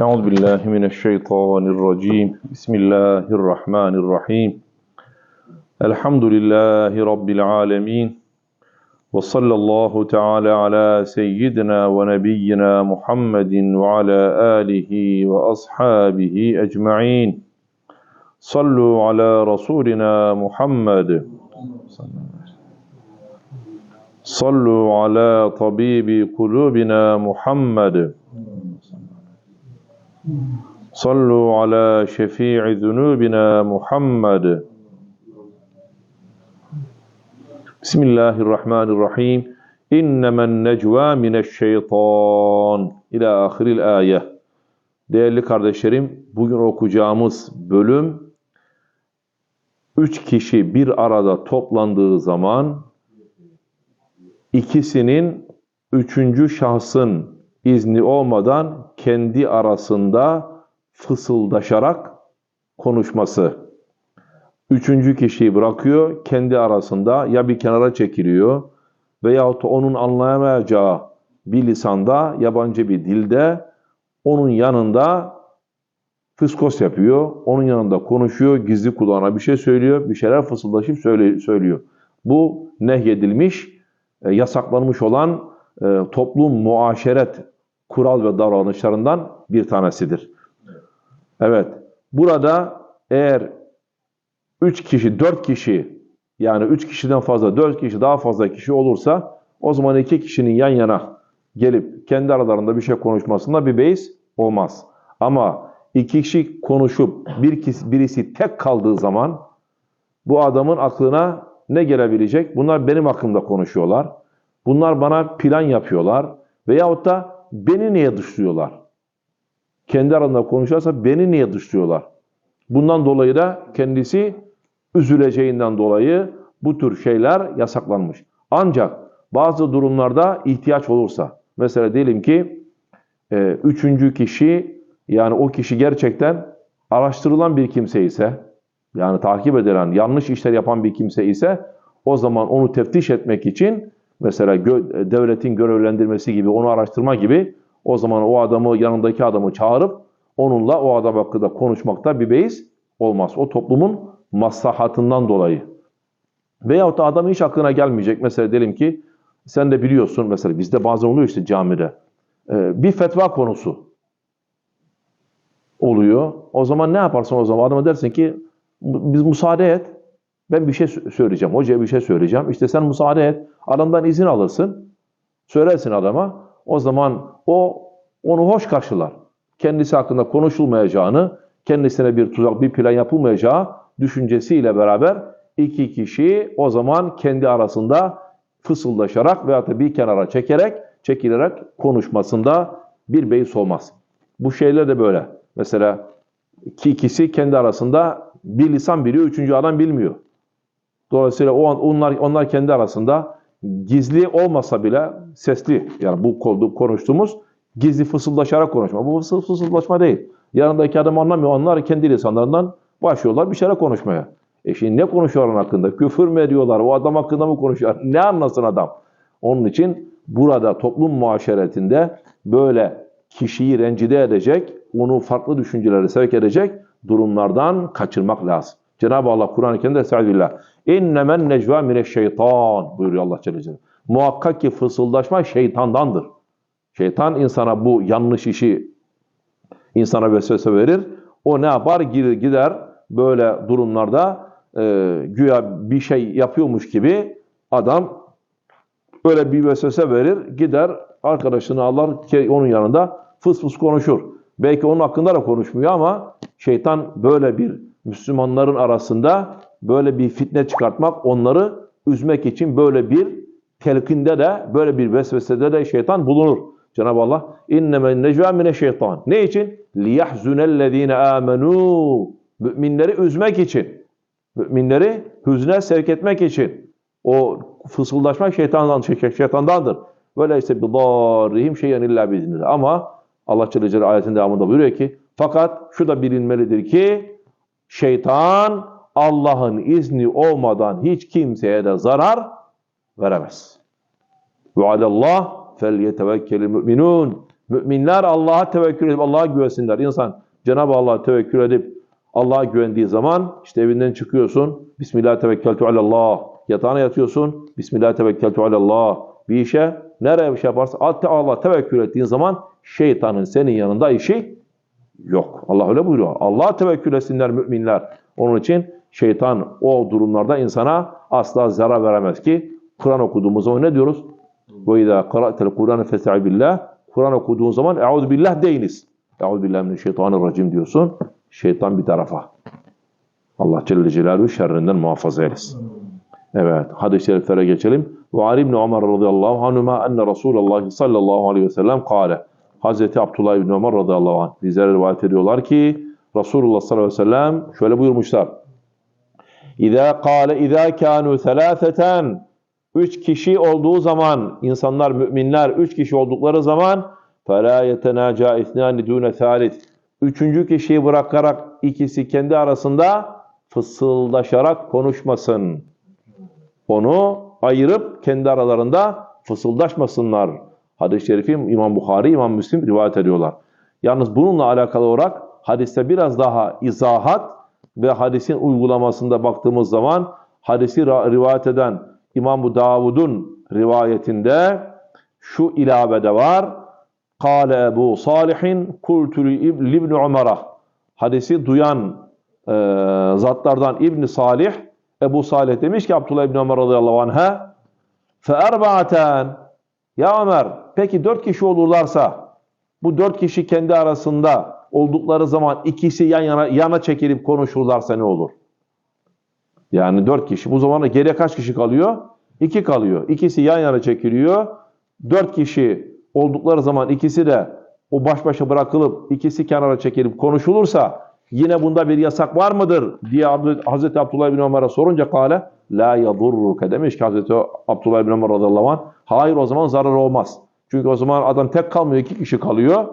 Euzu billahi mineşşeytanirracim. Bismillahirrahmanirrahim. Elhamdülillahi rabbil alamin. Ve sallallahu teala ala seyyidina ve nebiyyina Muhammedin ve ala alihi ve ashabihi ecmaîn. Sallu ala rasulina Muhammed. Sallu ala tabibi kulubina Muhammed. صلوا على شفيع ذنوبنا محمد بسم الله الرحمن الرحيم إنما النجوى من الشيطان إلى آخر الآية Değerli kardeşlerim, bugün okuyacağımız bölüm üç kişi bir arada toplandığı zaman ikisinin üçüncü şahsın izni olmadan kendi arasında fısıldaşarak konuşması. Üçüncü kişiyi bırakıyor, kendi arasında ya bir kenara çekiliyor veyahut onun anlayamayacağı bir lisanda, yabancı bir dilde onun yanında fıskos yapıyor, onun yanında konuşuyor, gizli kulağına bir şey söylüyor, bir şeyler fısıldaşıp söylüyor. Bu nehyedilmiş, e, yasaklanmış olan e, toplum muaşeret kural ve davranışlarından bir tanesidir. Evet, burada eğer üç kişi, dört kişi yani üç kişiden fazla, dört kişi daha fazla kişi olursa o zaman iki kişinin yan yana gelip kendi aralarında bir şey konuşmasında bir beis olmaz. Ama iki kişi konuşup bir kişi, birisi tek kaldığı zaman bu adamın aklına ne gelebilecek? Bunlar benim hakkımda konuşuyorlar. Bunlar bana plan yapıyorlar. Veyahut da beni niye dışlıyorlar? Kendi aralarında konuşarsa beni niye dışlıyorlar? Bundan dolayı da kendisi üzüleceğinden dolayı bu tür şeyler yasaklanmış. Ancak bazı durumlarda ihtiyaç olursa, mesela diyelim ki e, üçüncü kişi, yani o kişi gerçekten araştırılan bir kimse ise, yani takip edilen, yanlış işler yapan bir kimse ise, o zaman onu teftiş etmek için mesela gö devletin görevlendirmesi gibi, onu araştırma gibi o zaman o adamı, yanındaki adamı çağırıp onunla o adam hakkında konuşmakta bir beis olmaz. O toplumun maslahatından dolayı. Veyahut da adamın hiç aklına gelmeyecek. Mesela diyelim ki sen de biliyorsun mesela bizde bazen oluyor işte camide. Ee, bir fetva konusu oluyor. O zaman ne yaparsın o zaman? Adama dersin ki biz müsaade et. Ben bir şey söyleyeceğim. Hocaya bir şey söyleyeceğim. İşte sen müsaade et. Adamdan izin alırsın. Söylersin adama. O zaman o onu hoş karşılar. Kendisi hakkında konuşulmayacağını, kendisine bir tuzak, bir plan yapılmayacağı düşüncesiyle beraber iki kişi o zaman kendi arasında fısıldaşarak veya da bir kenara çekerek, çekilerek konuşmasında bir beis olmaz. Bu şeyler de böyle. Mesela iki ikisi kendi arasında bir lisan biliyor, üçüncü adam bilmiyor. Dolayısıyla o onlar onlar kendi arasında gizli olmasa bile sesli yani bu konuştuğumuz gizli fısıldaşarak konuşma. Bu fısıldaşma değil. Yanındaki adam anlamıyor. Onlar kendi lisanlarından başlıyorlar bir şeyler konuşmaya. E şimdi ne konuşuyorlar hakkında? Küfür mü ediyorlar? O adam hakkında mı konuşuyor? Ne anlasın adam? Onun için burada toplum muaşeretinde böyle kişiyi rencide edecek, onu farklı düşüncelere sevk edecek durumlardan kaçırmak lazım. Cenab-ı Allah Kur'an-ı Kerim'de Estağfirullah. İnnemen necva mineşşeytan buyuruyor Allah Celle Celaluhu. Muhakkak ki fısıldaşma şeytandandır. Şeytan insana bu yanlış işi insana vesvese verir. O ne yapar? Gider, gider böyle durumlarda e, güya bir şey yapıyormuş gibi adam böyle bir vesvese verir. Gider arkadaşını alır onun yanında fıs fıs konuşur. Belki onun hakkında da konuşmuyor ama şeytan böyle bir Müslümanların arasında böyle bir fitne çıkartmak, onları üzmek için böyle bir telkinde de, böyle bir vesvesede de şeytan bulunur. Cenab-ı Allah innemen necva mine şeytan. Ne için? Liyahzunellezine amenu. Müminleri üzmek için. Müminleri hüzne sevk etmek için. O fısıldaşmak şeytandan, şeytandandır. Böyle ise bidarrihim şeyen illa biiznillah. Ama Allah Celle Celle ayetin devamında buyuruyor ki fakat şu da bilinmelidir ki Şeytan Allah'ın izni olmadan hiç kimseye de zarar veremez. Ve alallah felyetevekkelil müminun. Müminler Allah'a tevekkül edip Allah'a güvensinler. İnsan Cenab-ı Allah'a tevekkül edip Allah'a güvendiği zaman işte evinden çıkıyorsun. Bismillah tevekkeltu alallah. Yatağına yatıyorsun. Bismillah tevekkeltu alallah. Bir işe nereye bir şey yaparsa Allah tevekkül ettiğin zaman şeytanın senin yanında işi yok. Allah öyle buyuruyor. Allah'a tevekkül etsinler müminler. Onun için şeytan o durumlarda insana asla zarar veremez ki Kur'an okuduğumuz zaman ne diyoruz? Ve izâ qara'tel Kur'an festa'id billah. Kur'an okuduğun zaman eûzu billah deyiniz. Eûzu billahi mineşşeytanirracim diyorsun. Şeytan bir tarafa. Allah Celle Celaluhu şerrinden muhafaza eylesin. Evet, hadis-i şeriflere geçelim. Ve Ali ibn Ömer radıyallahu anhuma enne Resulullah sallallahu aleyhi ve sellem kâle. Hazreti Abdullah ibn Ömer radıyallahu anh bizlere rivayet ediyorlar ki Resulullah sallallahu aleyhi ve sellem şöyle buyurmuşlar. İzâ kâle izâ kânû selâseten Üç kişi olduğu zaman, insanlar, müminler üç kişi oldukları zaman فَلَا يَتَنَاجَا اِثْنَانِ دُونَ ثَالِث Üçüncü kişiyi bırakarak ikisi kendi arasında fısıldaşarak konuşmasın. Onu ayırıp kendi aralarında fısıldaşmasınlar. Hadis-i şerifi İmam Bukhari, İmam Müslim rivayet ediyorlar. Yalnız bununla alakalı olarak hadiste biraz daha izahat ve hadisin uygulamasında baktığımız zaman hadisi rivayet eden İmam Davud'un rivayetinde şu ilavede var. Kale Ebu Salih'in kultu ibn Umar'a. Hadisi duyan e, zatlardan İbn Salih Ebu Salih demiş ki Abdullah İbn Ömer radıyallahu anh'a erba'aten ya Ömer peki dört kişi olurlarsa bu dört kişi kendi arasında oldukları zaman ikisi yan yana yana çekilip konuşurlarsa ne olur? Yani dört kişi. Bu zamanda geriye kaç kişi kalıyor? İki kalıyor. İkisi yan yana çekiliyor. Dört kişi oldukları zaman ikisi de o baş başa bırakılıp ikisi kenara çekilip konuşulursa yine bunda bir yasak var mıdır diye Hazreti Abdullah bin Ömer'e sorunca kale la yadurruke demiş ki Hazreti Abdullah bin Ömer radıyallahu anh hayır o zaman zarar olmaz. Çünkü o zaman adam tek kalmıyor iki kişi kalıyor.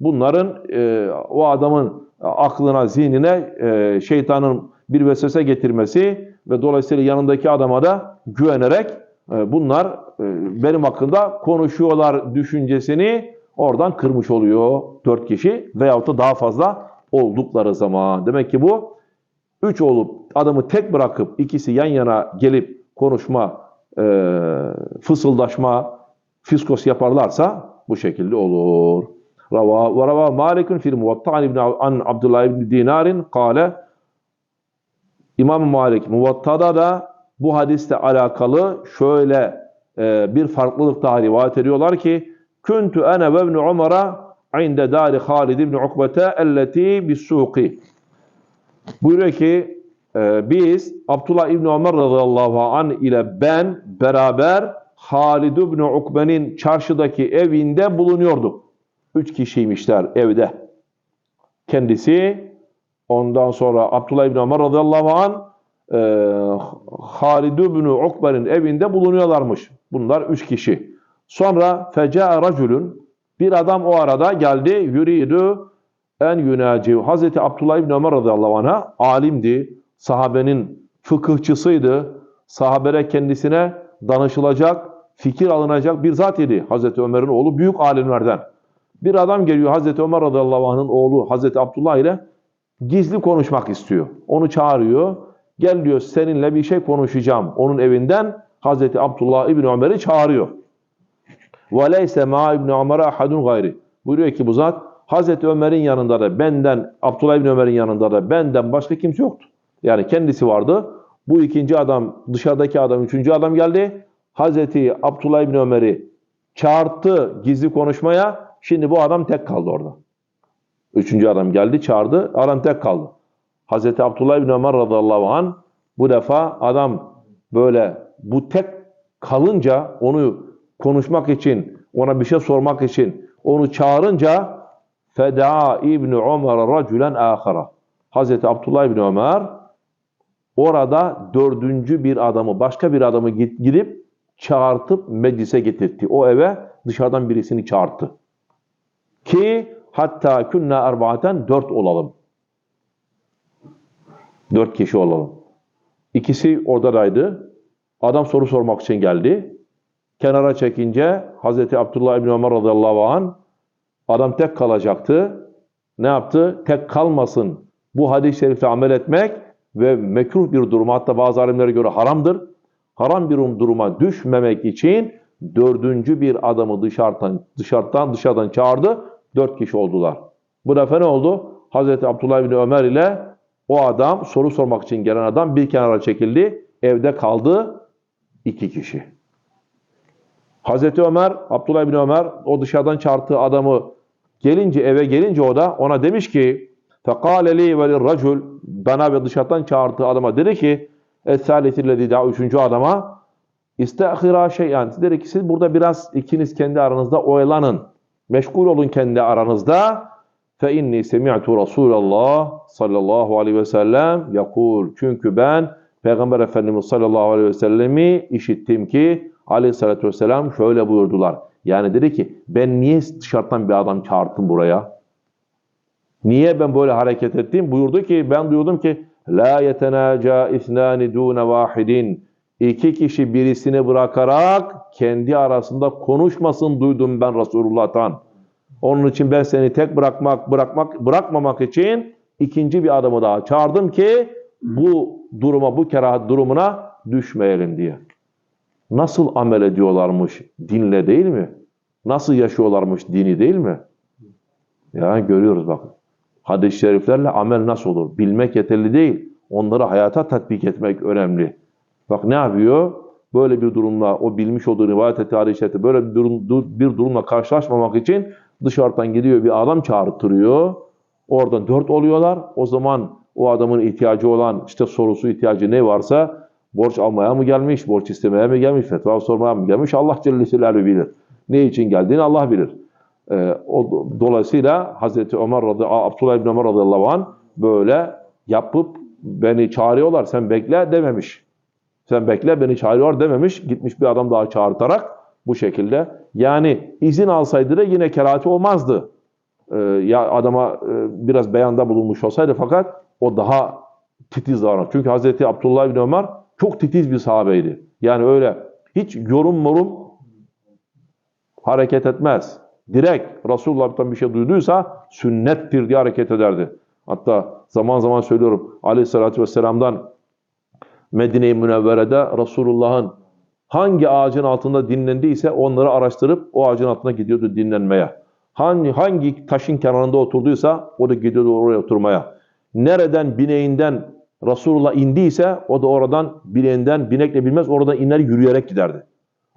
Bunların e, o adamın aklına, zihnine e, şeytanın bir vesvese getirmesi ve dolayısıyla yanındaki adama da güvenerek e, bunlar e, benim hakkında konuşuyorlar düşüncesini oradan kırmış oluyor dört kişi veyahut da daha fazla oldukları zaman. Demek ki bu üç olup adamı tek bırakıp ikisi yan yana gelip konuşma, e, fısıldaşma, fiskos yaparlarsa bu şekilde olur. Rava ve rava Malikun fil Muvatta ibn an Abdullah ibn Dinarin kâle İmam Malik Muvatta'da da bu hadiste alakalı şöyle e, bir farklılık daha rivayet ediyorlar ki Kuntu ene ve ibn Umar'a inde dari Halid ibn Ukbete elleti bis-suqi. Buyuruyor ki e, biz Abdullah ibn Ömer radıyallahu an ile ben beraber Halid ibn Ukbe'nin çarşıdaki evinde bulunuyorduk. Üç kişiymişler evde. Kendisi, ondan sonra Abdullah ibn Ömer radıyallahu an e, Halid ibn Ukbe'nin evinde bulunuyorlarmış. Bunlar üç kişi. Sonra feca raculun bir adam o arada geldi. Yuridu en yunaciv. Hazreti Abdullah ibn Ömer radıyallahu anh'a alimdi. Sahabenin fıkıhçısıydı. Sahabere kendisine danışılacak, fikir alınacak bir zat idi. Hazreti Ömer'in oğlu büyük alimlerden. Bir adam geliyor Hazreti Ömer radıyallahu anh'ın oğlu Hazreti Abdullah ile gizli konuşmak istiyor. Onu çağırıyor. Gel diyor seninle bir şey konuşacağım. Onun evinden Hazreti Abdullah İbni Ömer'i çağırıyor. وَلَيْسَ مَا İbni Ömer'e ahadun gayri. Buyuruyor ki bu zat Hazreti Ömer'in yanında da benden, Abdullah İbni Ömer'in yanında da benden başka kimse yoktu. Yani kendisi vardı. Bu ikinci adam, dışarıdaki adam, üçüncü adam geldi. Hazreti Abdullah İbni Ömer'i çağırttı gizli konuşmaya. Şimdi bu adam tek kaldı orada. Üçüncü adam geldi, çağırdı. Adam tek kaldı. Hazreti Abdullah İbni Ömer radıyallahu an bu defa adam böyle bu tek kalınca onu konuşmak için, ona bir şey sormak için onu çağırınca feda İbni Ömer raculen ahara. Hazreti Abdullah İbni Ömer orada dördüncü bir adamı, başka bir adamı gidip çağırtıp meclise getirtti. O eve dışarıdan birisini çağırttı. Ki hatta künna erbaaten dört olalım. Dört kişi olalım. İkisi oradaydı. Adam soru sormak için geldi. Kenara çekince Hazreti Abdullah İbni Ömer radıyallahu an Adam tek kalacaktı. Ne yaptı? Tek kalmasın. Bu hadis-i şerifle amel etmek ve mekruh bir duruma hatta bazı alimlere göre haramdır Haram bir duruma düşmemek için dördüncü bir adamı dışarıdan dışarıdan dışarıdan çağırdı. Dört kişi oldular. Bu defa ne oldu? Hazreti Abdullah bin Ömer ile o adam soru sormak için gelen adam bir kenara çekildi. Evde kaldı iki kişi. Hazreti Ömer, Abdullah bin Ömer o dışarıdan çağırdığı adamı gelince eve gelince o da ona demiş ki فَقَالَ لِي وَلِلرَّجُلِ Bana ve dışarıdan çağırdığı adama dedi ki Es-sâletillezî daha üçüncü adama istehira şey'an. Der ki siz burada biraz ikiniz kendi aranızda oyalanın. Meşgul olun kendi aranızda. Fe inni semi'tu Resulallah sallallahu aleyhi ve sellem yakul. Çünkü ben Peygamber Efendimiz sallallahu aleyhi ve sellemi işittim ki aleyhissalatü vesselam şöyle buyurdular. Yani dedi ki ben niye dışarıdan bir adam çağırttım buraya? Niye ben böyle hareket ettim? Buyurdu ki ben duyurdum ki La yetenaca isnani dune vahidin İki kişi birisini bırakarak kendi arasında konuşmasın duydum ben Resulullah'tan. Onun için ben seni tek bırakmak, bırakmak, bırakmamak için ikinci bir adamı daha çağırdım ki bu duruma, bu kerahat durumuna düşmeyelim diye. Nasıl amel ediyorlarmış dinle değil mi? Nasıl yaşıyorlarmış dini değil mi? Ya görüyoruz bakın. Hadis-i şeriflerle amel nasıl olur? Bilmek yeterli değil. Onları hayata tatbik etmek önemli. Bak ne yapıyor? Böyle bir durumla, o bilmiş olduğu rivayet ettiği hadis böyle bir, durum, bir durumla karşılaşmamak için dışarıdan gidiyor bir adam çağırtırıyor. Oradan dört oluyorlar. O zaman o adamın ihtiyacı olan işte sorusu ihtiyacı ne varsa borç almaya mı gelmiş, borç istemeye mi gelmiş, fetva sormaya mı gelmiş Allah Celle bilir. Ne için geldiğini Allah bilir. Ee, o, dolayısıyla Hazreti Ömer radıyallahu Abdullah ibn Ömer radıyallahu anh böyle yapıp beni çağırıyorlar sen bekle dememiş. Sen bekle beni çağırıyor dememiş. Gitmiş bir adam daha çağırtarak bu şekilde. Yani izin alsaydı da yine kerahati olmazdı. Ee, ya adama e, biraz beyanda bulunmuş olsaydı fakat o daha titiz davranır. Çünkü Hazreti Abdullah bin Ömer çok titiz bir sahabeydi. Yani öyle hiç yorum morum hareket etmez. Direkt Resulullah'tan bir şey duyduysa sünnettir diye hareket ederdi. Hatta zaman zaman söylüyorum aleyhissalatü vesselam'dan Medine-i Münevvere'de Resulullah'ın hangi ağacın altında dinlendiyse onları araştırıp o ağacın altına gidiyordu dinlenmeye. Hangi, hangi taşın kenarında oturduysa o da gidiyordu oraya oturmaya. Nereden bineğinden Resulullah indiyse o da oradan bineğinden binekle bilmez oradan iner yürüyerek giderdi.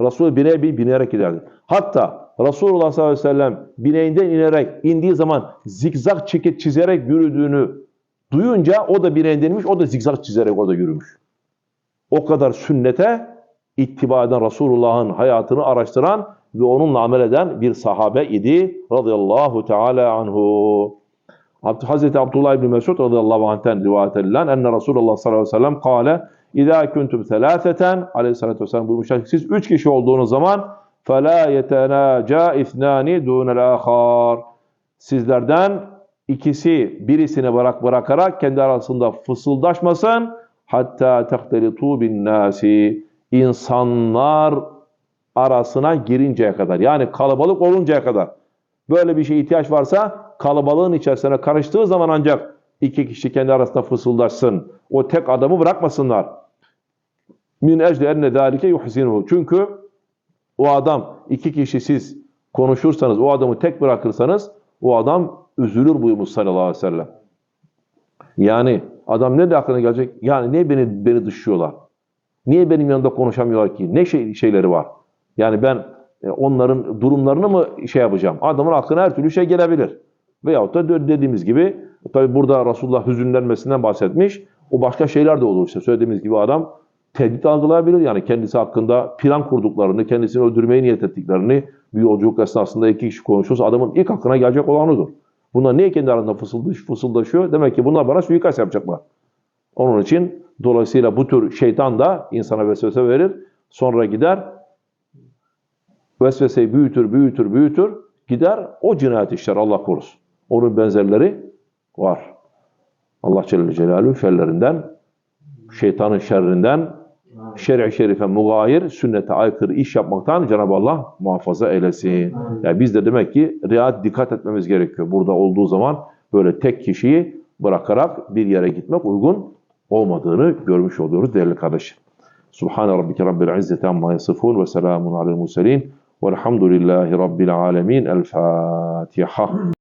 Resulullah bineğe bir binerek giderdi. Hatta Resulullah sallallahu aleyhi ve sellem bineğinden inerek indiği zaman zikzak çekip çizerek yürüdüğünü duyunca o da bineğinden inmiş, o da zikzak çizerek orada yürümüş. O kadar sünnete ittiba eden Resulullah'ın hayatını araştıran ve onunla amel eden bir sahabe idi radıyallahu teala anhu. Hazreti Abdullah İbni Mesud radıyallahu anh'ten rivayet edilen enne Resulullah sallallahu aleyhi ve sellem kâle İzâ kuntum selâfeten aleyhissalatü vesselam buyurmuşlar siz üç kişi olduğunuz zaman فَلَا يَتَنَاجَا اِثْنَانِ دُونَ الْآخَارِ Sizlerden ikisi birisini bırak bırakarak kendi arasında fısıldaşmasın hatta tehtelitu bin nasi insanlar arasına girinceye kadar yani kalabalık oluncaya kadar böyle bir şey ihtiyaç varsa kalabalığın içerisine karıştığı zaman ancak iki kişi kendi arasında fısıldaşsın. O tek adamı bırakmasınlar. Min ecli enne zâlike yuhsinuhu. Çünkü o adam iki kişi siz konuşursanız, o adamı tek bırakırsanız o adam üzülür buyurmuş sallallahu aleyhi ve sellem. Yani Adam ne de aklına gelecek? Yani niye beni beni dışlıyorlar? Niye benim yanında konuşamıyorlar ki? Ne şey, şeyleri var? Yani ben e, onların durumlarını mı şey yapacağım? Adamın aklına her türlü şey gelebilir. Veyahut da dediğimiz gibi tabi burada Resulullah hüzünlenmesinden bahsetmiş. O başka şeyler de olur işte. Söylediğimiz gibi adam tehdit algılayabilir. Yani kendisi hakkında plan kurduklarını, kendisini öldürmeye niyet ettiklerini bir yolculuk esnasında iki kişi konuşursa adamın ilk aklına gelecek olan odur. Bunlar niye kendi arasında fısıldaş, fısıldaşıyor? Demek ki bunlar bana suikast yapacaklar. Onun için dolayısıyla bu tür şeytan da insana vesvese verir. Sonra gider vesveseyi büyütür, büyütür, büyütür. Gider o cinayet işler Allah korusun. Onun benzerleri var. Allah Celle Celaluhu şerlerinden, şeytanın şerrinden şer'i şerife mugayir, sünnete aykırı iş yapmaktan Cenab-ı Allah muhafaza eylesin. Yani biz de demek ki riayet dikkat etmemiz gerekiyor. Burada olduğu zaman böyle tek kişiyi bırakarak bir yere gitmek uygun olmadığını görmüş oluyoruz değerli kardeşim. Subhane rabbike rabbil izzeti amma yasifun ve selamun alel murselin velhamdülillahi rabbil alemin. El Fatiha.